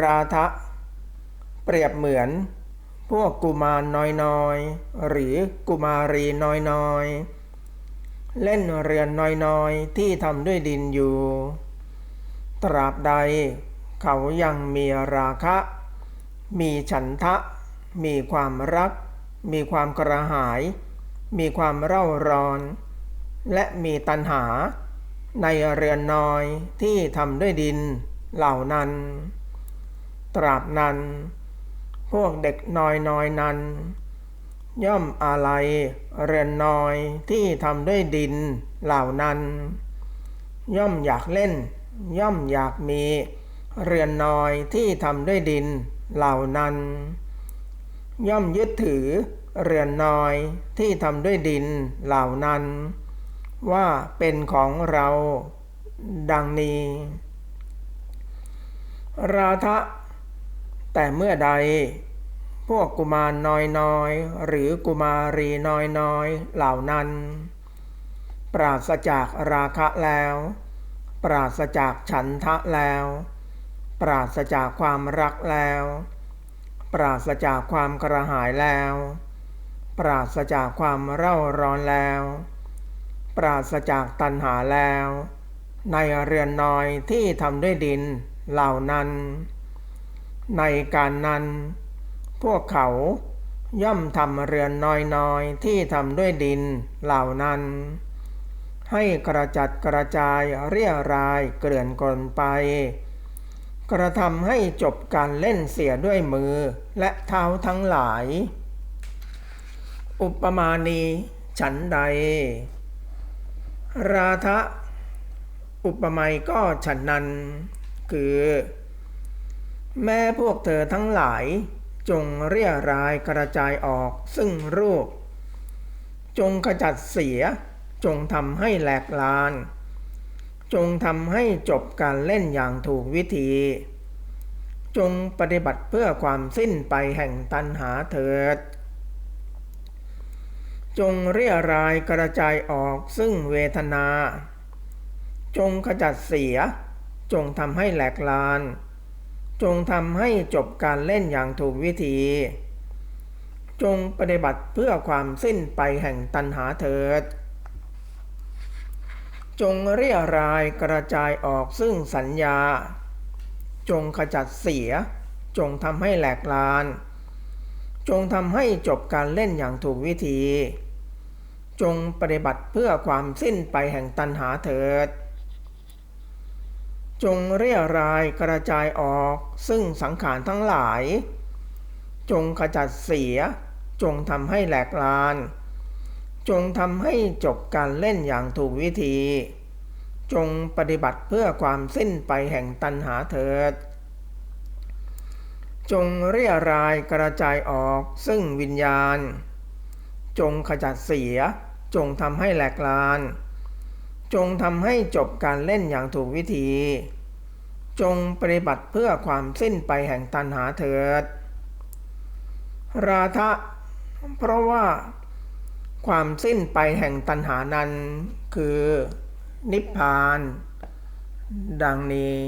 ราทะ เปรียบเหมือน พวกกุมารน้อยๆ หรือกุมารีน้อยๆ เล่นเรือนน้อยๆ ที่ทำด้วยดินอยู่ ตราบใด เขายังมีราคะ มีฉันทะ มีความรัก มีความกระหาย มีความเร่าร้อน และมีตัณหาในเรือนน้อยที่ทำด้วยดินเหล่านั้น ตราบนั้น พวกเด็กน้อยน้อยนั้น ย่อมอาลัยเรือนน้อยที่ทำด้วยดินเหล่านั้น ย่อมอยากเล่น ย่อมอยากมี เรือนน้อยที่ทำด้วยดินเหล่านั้น ย่อมยึดถือเรือนน้อยที่ทำด้วยดินเหล่านั้น ว่าเป็นของเราดังนี้ ราทะ แต่เมื่อใด พวกกุมารน้อยน้อยหรือกุมารีน้อยน้อยเหล่านั้น ปราศจากราคะแล้ว ปราศจากฉันทะแล้ว ปราศจากความรักแล้ว ปราศจากความกระหายแล้ว ปราศจากความเร่าร้อนแล้ว ปราศจากตัณหาแล้ว ในเรือนน้อยที่ทำด้วยดินเหล่านั้น ในการนั้น พวกเขาย่อมทำเรือนน้อยๆ ที่ทำด้วยดินเหล่านั้น ให้กระจัดกระจายเรียรายเกลื่อนกลนไป กระทำให้จบการเล่นเสียด้วยมือและเท้าทั้งหลาย อุปมาณีฉันใด ราทะอุปไมยก็ฉันนั้น คือ แม้พวกเธอทั้งหลาย จงเรียรายกระจายออกซึ่งรูป จงขจัดเสีย จงทำให้แหลกลาน จงทำให้จบการเล่นอย่างถูกวิธี จงปฏิบัติเพื่อความสิ้นไปแห่งตัณหาเถิด จงเรียรายกระจายออกซึ่งเวทนา จงขจัดเสีย จงทำให้แหลกลาน จงทำให้จบการเล่นอย่างถูกวิธี จงปฏิบัติเพื่อความสิ้นไปแห่งตัณหาเถิด จงเรียรายกระจายออกซึ่งสัญญา จงขจัดเสีย จงทำให้แหลกลาน จงทำให้จบการเล่นอย่างถูกวิธี จงปฏิบัติเพื่อความสิ้นไปแห่งตัณหาเถิด จงเรียรายกระจายออกซึ่งสังขารทั้งหลาย จงขจัดเสีย จงทำให้แหลกลาน จงทำให้จบการเล่นอย่างถูกวิธี จงปฏิบัติเพื่อความสิ้นไปแห่งตัณหาเถิด จงเรียรายกระจายออกซึ่งวิญญาณ จงขจัดเสีย จงทำให้แหลกลาน จงทำให้จบการเล่นอย่างถูกวิธี จงปฏิบัติเพื่อความสิ้นไปแห่งตันหาเถิด ราทะ เพราะว่า ความสิ้นไปแห่งตันหานั้นคือ นิพพาน ดังนี้